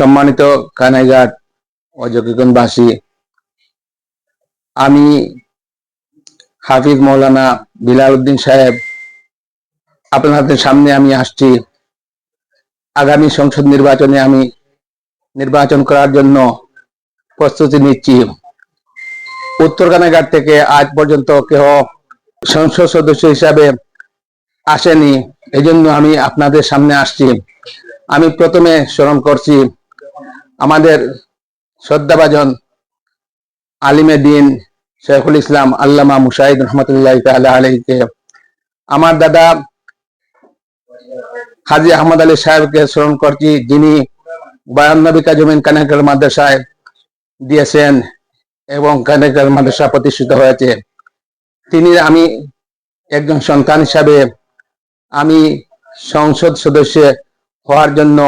সম্মানিত কানাইঘাট জকিগঞ্জবাসী আমি হাফিজ মৌলানা বিলাল উদ্দিন সাহেব আপনাদের সামনে আমি আসছি। আগামী সংসদ নির্বাচনে আমি নির্বাচন করার জন্য প্রস্তুতি নিচ্ছি। উত্তর কানাঘাট থেকে আজ পর্যন্ত কেউ সংসদ সদস্য হিসাবে আসেনি এই জন্য আমি আপনাদের সামনে আসছি। আমি প্রথমে স্মরণ করছি আমাদের শ্রদ্ধাভাজন আলিমে দিন শেখুল ইসলাম আল্লামা মুশাহিদ রহমতুল্লাহ তাআলা আলাইহিকে আমার দাদা হাজি আহমদ আলী সাহেবকে স্মরণ করছি, যিনি বায়ান্নবিকা জমিন কানেকার মাদ্রাসায় দিয়েছেন এবং কানেকার মাদ্রাসা প্রতিষ্ঠিত হয়েছে। তিনি আমি একজন সন্তান হিসাবে আমি সংসদ সদস্য হওয়ার জন্য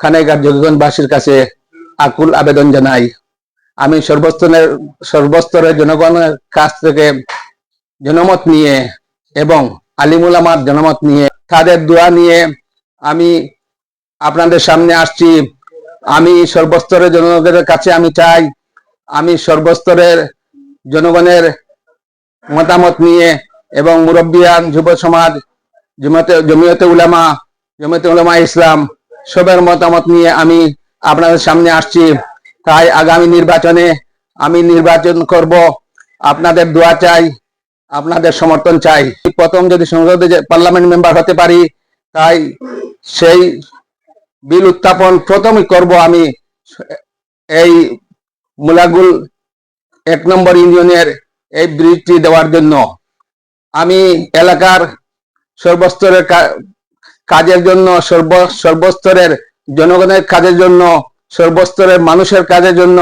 খানেগার যোগীগঞ্জবাসীর কাছে আকুল আবেদন জানাই। আমি সর্বস্তরের সর্বস্তরের জনগণের কাছ থেকে জনমত নিয়ে এবং আলিমুল আমার জনমত নিয়ে তাদের দোয়া নিয়ে আমি আপনাদের সামনে আসছি। আমি সর্বস্তরের জনগণের কাছে আমি চাই। আমি সর্বস্তরের জনগণের মতামত নিয়ে এবং মুরব্বিয়ান, যুব সমাজ জমিয়তে উলামা জমিয়তে উলামা ইসলাম সবের মতামত নিয়ে আমি আপনাদের সামনে আসছি। তাই আগামী নির্বাচনে আমি নির্বাচন করব। আপনাদের দোয়া চাই, আপনাদের সমর্থন চাই। প্রথম যদি সংসদে পার্লামেন্ট মেম্বার হতে পারি, তাই সেই বিল উত্থাপন প্রথমই করব আমি। এই মুলাগুল এক নম্বর ইউনিয়নের এই ব্রিজটি দেওয়ার জন্য। আমি এলাকার সর্বস্তরের কাজের জন্য সর্ব, সর্বস্তরের জনগণের কাজের জন্য, সর্বস্তরের মানুষের কাজের জন্য,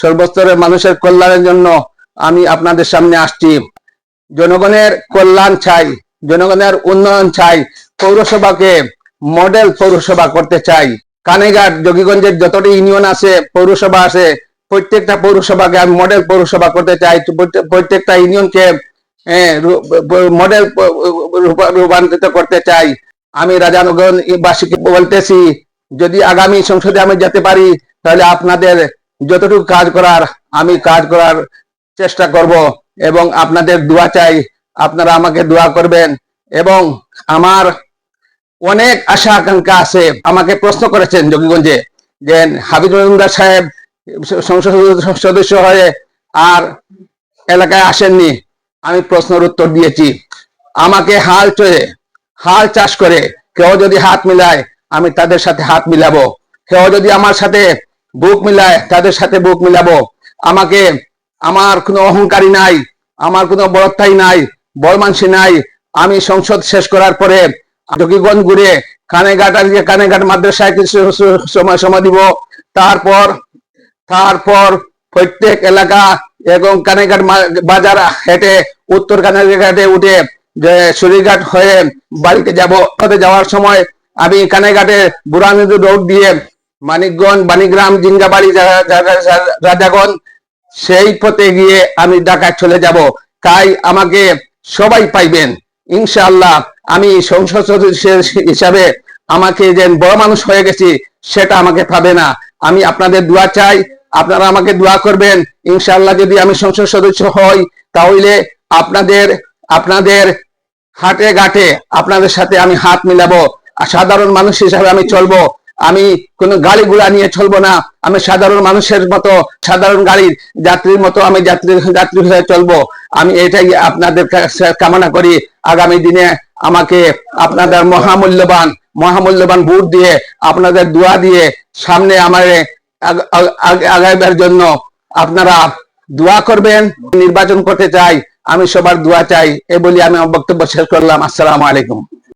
সর্বস্তরের মানুষের কল্যাণের জন্য আমি আপনাদের সামনে আসছি। জনগণের কল্যাণ চাই, জনগণের উন্নয়ন চাই, পৌরসভাকে মডেল পৌরসভা করতে চাই। কানেঘাট যোগীগঞ্জের যতটি ইউনিয়ন আছে, পৌরসভা আছে, প্রত্যেকটা পৌরসভাকে আমি মডেল পৌরসভা করতে চাই। প্রত্যেকটা ইউনিয়নকে মডেল, রূপান্তরিত করতে চাই। আমি রাজানগর বাসীকে বলতেছি যদি আগামী সংসদে আমি যেতে পারি, তাহলে আপনাদের যতটুকু কাজ করার, আমি কাজ করার চেষ্টা করব এবং আপনাদের দোয়া চাই, আপনারা আমাকে দোয়া করবেন এবং আমার অনেক আশা আকাঙ্ক্ষা আছে। আমাকে প্রশ্ন করেছেন যোগীগঞ্জে যে হাবিবুল মজুমদার সাহেব সংসদ সদস্য হয়ে আর এলাকায় আসেননি। আমি প্রশ্নের উত্তর দিয়েছি। আমাকে হাল চড়ে হাল চাষ করে কেউ যদি হাত মিলায় আমি তাদের সাথে হাত মিলাবো। কেউ যদি আমার সাথে বুক মিলায়, তাদের সাথে বুক মিলাবো। আমাকে আমার কোনো অহংকারী নাই, আমার কোনো বড়ত্বাই নাই বয়মানসি নাই। আমি সংসদ শেষ করার পরে জকিগঞ্জ ঘুরে কানেঘাট আর কানেঘাট মাদ্রাসায় কিছু সময় সময় দিব। তারপর তারপর প্রত্যেক এলাকা এবং কানেঘাট বাজার হেঁটে, উত্তর কানেঘাটে উঠে যে সুরিঘাট হয়ে বাড়িতে যাব। যাওয়ার সময় আমি এখানে ঘাটে বুড়ানদী রোড দিয়ে মানিকগঞ্জ, বাণীগ্রাম, জিঙ্গাবাড়ি রাজাগঞ্জ, সেই পথে গিয়ে আমি ঢাকায় চলে যাব। তাই আমাকে সবাই পাইবেন। ইনশাআল্লাহ আমি সংসদ সদস্য হিসাবে আমাকে যে বড় মানুষ হয়ে গেছি, সেটা আমাকে পাবে না। আমি আপনাদের দোয়া চাই, আপনারা আমাকে দোয়া করবেন। ইনশাআল্লাহ যদি আমি সংসদ সদস্য হই, তাহলে আপনাদের আপনাদের হাটে ঘাটে আপনাদের সাথে আমি হাত মিলাবো। সাধারণ মানুষ হিসাবে আমি চলবো। আমি কোনো গাড়ি ঘোড়া নিয়ে চলবো না। আমি সাধারণ মানুষের মতো, সাধারণ গাড়ির যাত্রীর মতো আমি যাত্রী যাত্রী হিসেবে চলবো। আমি এটাই আপনাদের কামনা করি। আগামী দিনে আমাকে আপনাদের মহামূল্যবান মহামূল্যবান ভোট দিয়ে, আপনাদের দোয়া দিয়ে সামনে আমার আগাইবার জন্য আপনারা দোয়া করবেন। নির্বাচন করতে চাই, আমি সবার দোয়া চাই। এ বলি আমি বক্তব্য শেষ করলাম। আসসালামু আলাইকুম।